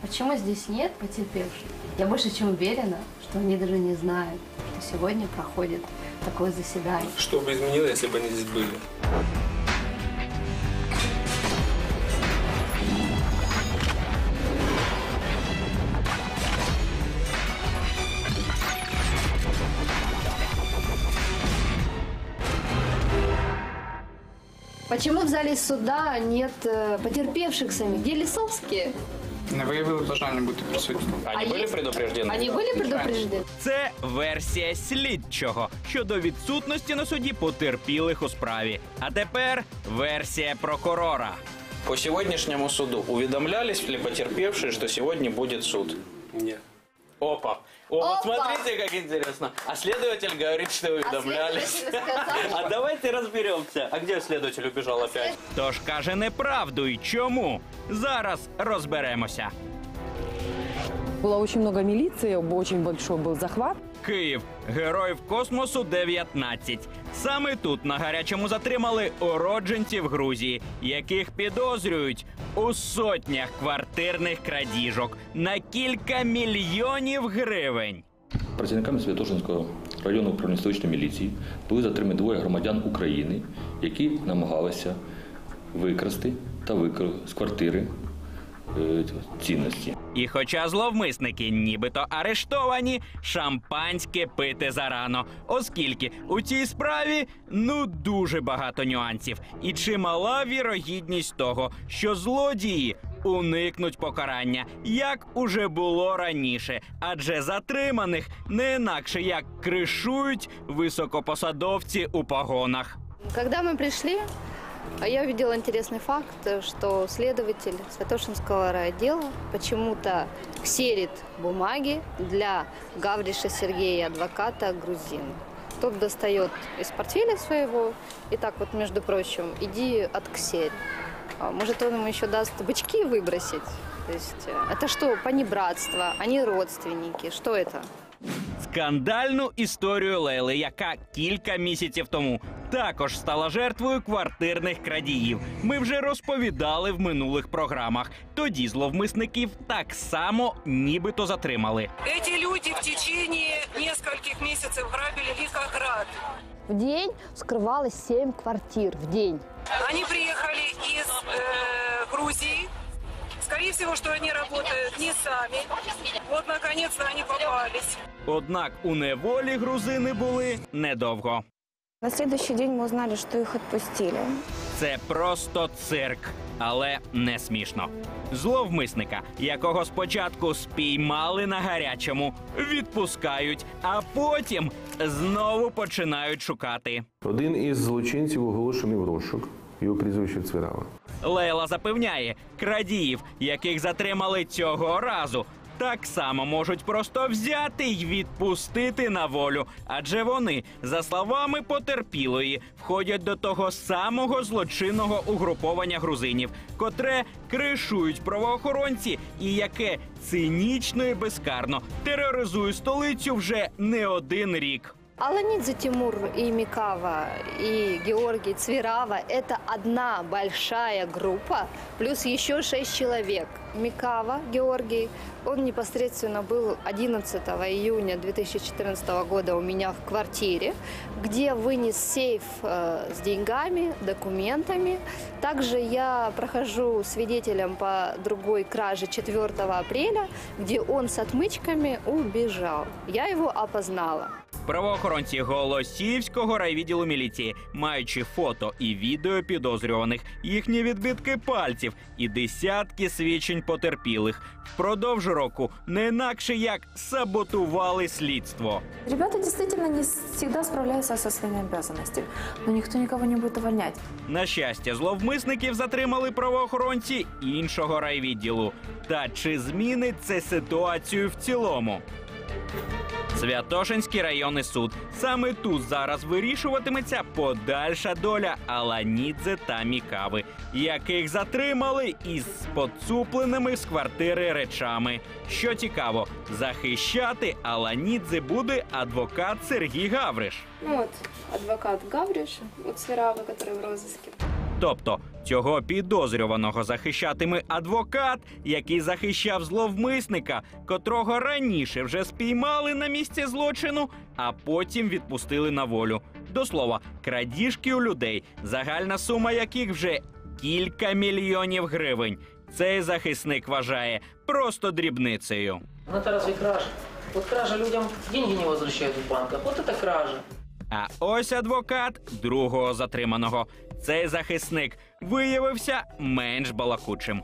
Почему здесь нет потерпевших? Я больше чем уверена, что они даже не знают, что сегодня проходит такое заседание. Что бы изменило, если бы они здесь были? Почему в зале суда нет э, потерпевших самих? Где Лисовские? Не виявили бажання бути присутніми. Они были есть- предупреждены? Они были предупреждены? Це версія слідчого щодо відсутності на суді потерпілих у справі. А тепер версія прокурора. По сегодняшнему суду уведомлялись ли потерпевшие, что сегодня будет суд? Нет. Опа. О, вот смотрите, как интересно. А следователь говорит, что уведомлялись. А давайте разберемся. А где следователь убежал опять? Тож каже неправду й чому. Зараз розберемося. Было очень много милиции, очень большой был захват. Київ, героїв космосу 19. Саме тут на гарячому затримали уродженців Грузії, яких підозрюють у сотнях квартирних крадіжок на кілька мільйонів гривень. Працівниками Святошинського районного управління столичної міліції були затримані двоє громадян України, які намагалися викрасти та викрасти з квартири цінності. І хоча зловмисники нібито арештовані, шампанське пити зарано, оскільки у цій справі ну дуже багато нюансів, і чимала вірогідність того, що злодії уникнуть покарання, як уже було раніше, адже затриманих не інакше як кришують високопосадовці у погонах. Когда мы пришли, а я увидела интересный факт, что следователь Святошинского райотдела почему-то ксерит бумаги для Гавриша Сергея, адвоката грузин. Тот достает из портфеля своего и так вот, между прочим, иди отксерь. А, Может, он ему еще даст бычки выбросить? То есть э, это что, понебратство, они родственники, что это? Скандальну історію Лейли, яка кілька місяців тому також стала жертвою квартирних крадіїв. Ми вже розповідали в минулих програмах. Тоді зловмисників так само нібито затримали. Эти люди в течение нескольких месяцев грабили Ликоград. В день скрывалось 7 квартир в день. Они приехали из э, Грузии. Скорее всего, что они работают не сами. Вот, наконец-то, они попались. Однак у неволі грузини були недовго. На следующий день мы узнали, что их отпустили. Це просто цирк, але не смішно. Зловмисника, якого спочатку спіймали на гарячому, відпускають, а потім знову починають шукати. Один із злочинців оголошений в розшук. Його прізвище Цвірава. Лейла запевняє, крадіїв, яких затримали цього разу, так само можуть просто взяти й відпустити на волю, адже вони, за словами потерпілої, входять до того самого злочинного угруповання грузинів, котре кришують правоохоронці і яке цинічно і безкарно тероризує столицю вже не один рік. Аланидзе Тимур и Микава, и Георгий Цвирава – это одна большая группа, плюс еще шесть человек. Микава Георгий, он непосредственно был 11 июня 2014 года у меня в квартире, где вынес сейф э, с деньгами, документами. Также я прохожу свидетелем по другой краже 4 апреля, где он с отмычками убежал. Я его опознала. Правоохоронці Голосіївського райвідділу міліції, маючи фото і відео підозрюваних, їхні відбитки пальців і десятки свідчень потерпілих, впродовж року не інакше як саботували слідство. Ребята действительно не всегда справляются со своими обязанностями, но никто никого не будет увольнять. На щастя, зловмисників затримали правоохоронці іншого райвідділу. Та чи змінить це ситуацію в цілому? Святошинський районний суд. Саме тут зараз вирішуватиметься подальша доля Аланідзе та Мікави, яких затримали із поцупленими з квартири речами. Що цікаво, захищати Аланідзе буде адвокат Сергій Гавриш. Ну вот, адвокат Гавриш, вот Сверава, который в розыске. Тобто цього підозрюваного захищатиме адвокат, який захищав зловмисника, котрого раніше вже спіймали на місці злочину, а потім відпустили на волю. До слова, крадіжки у людей, загальна сума яких вже кілька мільйонів гривень. Цей захисник вважає просто дрібницею. Ну это разве кража? Вот кража людям деньги не возвращают в банках. Вот это кража. А ось адвокат другого затриманого. Цей захисник виявився менш балакучим.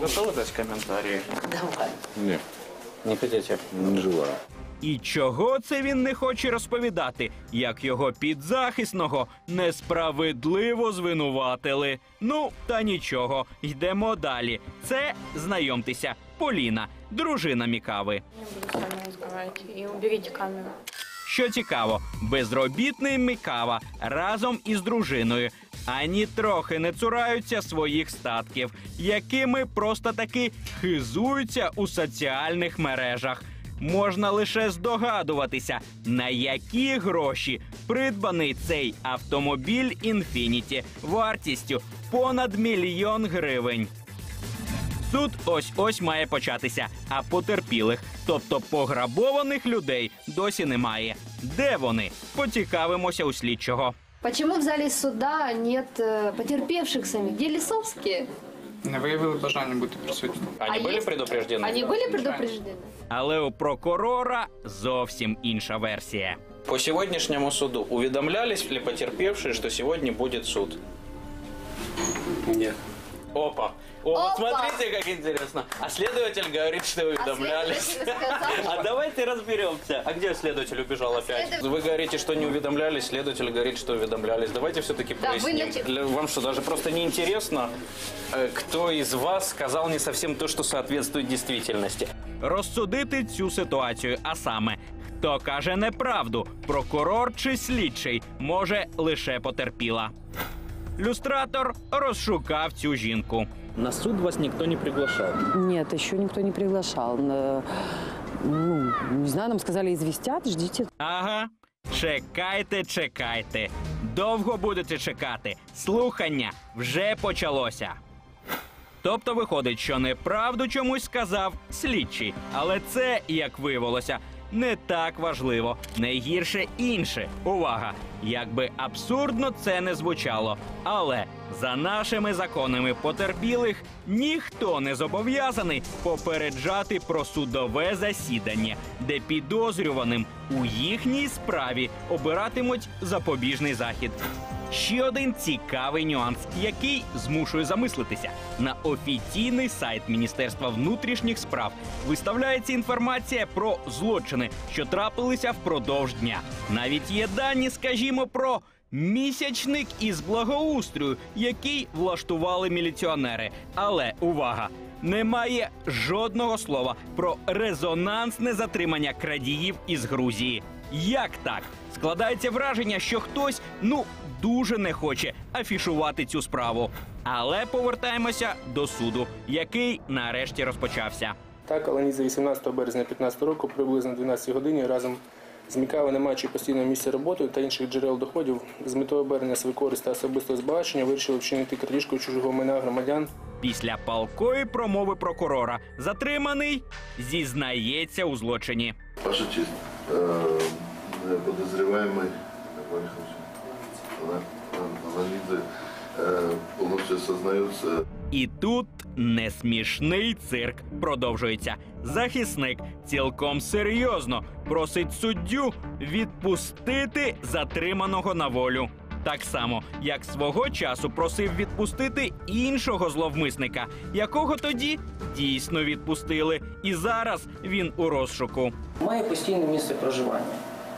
Готовы дать комментарии? Давай. Ні, Не хотите? не желаю. І чого це він не хоче розповідати, як його підзахисного несправедливо звинуватили? Ну, та нічого, йдемо далі. Це знайомтеся, Поліна, дружина Мікави. буду с вами разговаривать. И уберите камеру. Що цікаво, безробітний Мікава разом із дружиною ані трохи не цураються своїх статків, якими просто таки хизуються у соціальних мережах. Можна лише здогадуватися, на які гроші придбаний цей автомобіль Інфініті вартістю понад мільйон гривень. Суд ось ось має початися, а потерпілих, тобто пограбованих людей, досі немає. Де вони? Поцікавимося у слідчого. Почему в зале суда нет э, потерпевших самих? Где Лисовские? Не виявили бажання бути присутні. Они А были есть- предупреждены? Они были предупреждены? Але у прокурора зовсім інша версія. По сегодняшнему суду уведомлялись ли потерпевшие, что сегодня будет суд? Нет. Опа. О, вот Опа. смотрите, как интересно. А следователь говорит, что уведомлялись. следователь сказал, А давайте разберемся. А где следователь убежал опять? Следов- Вы говорите, что не уведомлялись, следователь говорит, что уведомлялись. Давайте все-таки Да, вы проясним. начи- Для- Вам что, даже просто не интересно, э, кто из вас сказал не совсем то, что соответствует действительности? Розсудити цю ситуацію, а саме, хто каже неправду, прокурор чи слідчий, може лише потерпіла. Люстратор розшукав цю жінку. На суд вас никто не приглашал. Нет, еще никто не приглашал. Э, Ну, не знаю, нам сказали известят, ждите. Ага. Чекайте, чекайте. Довго будете чекати. Слухання вже почалося. Тобто виходить, що неправду чомусь сказав слідчий, але це, як виявилося, не так важливо. Найгірше інше. Увага! Якби абсурдно це не звучало. Але за нашими законами потерпілих ніхто не зобов'язаний попереджати про судове засідання, де підозрюваним у їхній справі обиратимуть запобіжний захід. Ще один цікавий нюанс, який змушує замислитися. На офіційний сайт Міністерства внутрішніх справ виставляється інформація про злочини, що трапилися впродовж дня. Навіть є дані, скажімо, про місячник із благоустрою, який влаштували міліціонери. Але увага! Немає жодного слова про резонансне затримання крадіїв із Грузії. Як так? Складається враження, що хтось ну дуже не хоче афішувати цю справу. Але повертаємося до суду, який нарешті розпочався. Так, Аланіза 18 березня 2015 року приблизно 12 годині разом з Мікави, не маючи постійного місця роботи та інших джерел доходів, з метою обернення свою користь та особистого збагачення вирішили вчинити крадіжку чужого майна громадян Після палкої промови прокурора затриманий зізнається у злочині. Ваша честь, э, Ланидзе полностью сознается І тут несмішний цирк продовжується. Захисник цілком серйозно просить суддю відпустити затриманого на волю. Так само, як свого часу просив відпустити іншого зловмисника, якого тоді дійсно відпустили. І зараз він у розшуку. Має постійне місце проживання.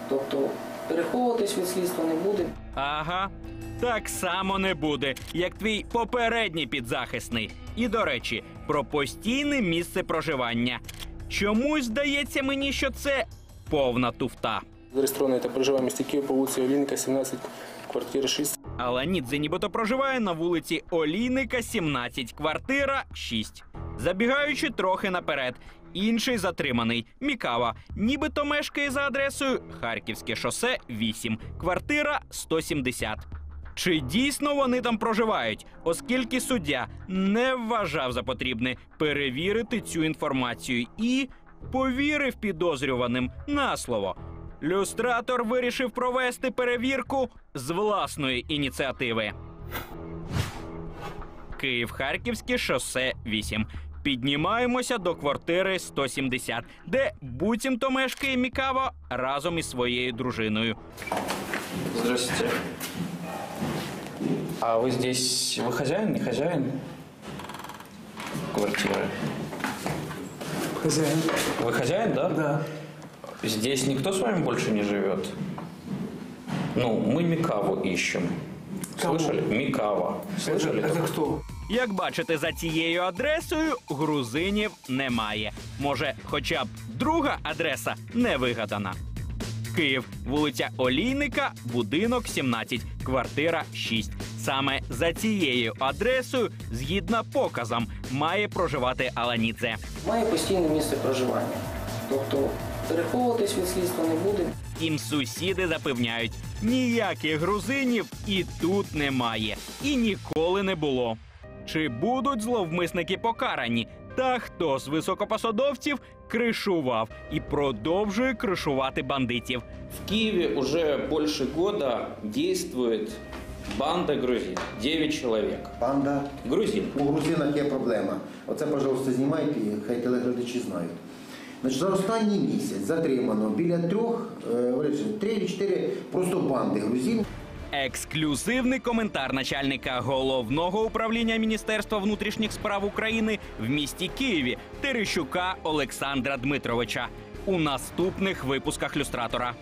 Тобто переховуватись від слідства не буде. Ага, так само не буде, як твій попередній підзахисний. І до речі, про постійне місце проживання. Чомусь здається мені, що це повна туфта. зареєстрованої та проживає в місті Київ по вулиці Олійника, 17, квартира 6. Але Нідзе нібито проживає на вулиці Олійника, 17, квартира 6. Забігаючи трохи наперед, інший затриманий Мікава, нібито мешкає за адресою Харківське шосе 8, квартира 170. Чи дійсно вони там проживають, оскільки суддя не вважав за потрібне перевірити цю інформацію і повірив підозрюваним на слово. Люстратор вирішив провести перевірку з власної ініціативи. Київ-Харківське шосе 8. Піднімаємося до квартири 170, де буцімто мешкає Мікаво разом із своєю дружиною. Здравствуйте. А вы здесь, вы хозяин, не хозяин квартиры? Хозяин. Вы хозяин, да? Да. Здесь никто с вами больше не живет? Ну, мы Микаву ищем. Кого? Слышали? Микава. Слышали? Это, это такое? кто? Як бачите, за цією адресою грузинів немає. Може, хоча б друга адреса не вигадана. Київ, вулиця Олійника, будинок 17, квартира 6. Саме за цією адресою, згідно показам, має проживати Аланідзе. Має постійне місце проживання. Тобто переховуватись від слідства не буде. Втім, сусіди запевняють, ніяких грузинів і тут немає, і ніколи не було. Чи будуть зловмисники покарані? Та хто з високопосадовців кришував і продовжує кришувати бандитів? В Киеве уже больше года действует банда грузин. 9 человек. Банда. Грузин. У грузинах є проблема. Оце, пожалуйста, знімайте, хай телеглядачі знають. Значить, за останній місяць затримано біля трьох, е, три чи чотири просто банди грузин. Ексклюзивний коментар начальника головного управління Міністерства внутрішніх справ України в місті Києві Терещука Олександра Дмитровича у наступних випусках люстратора.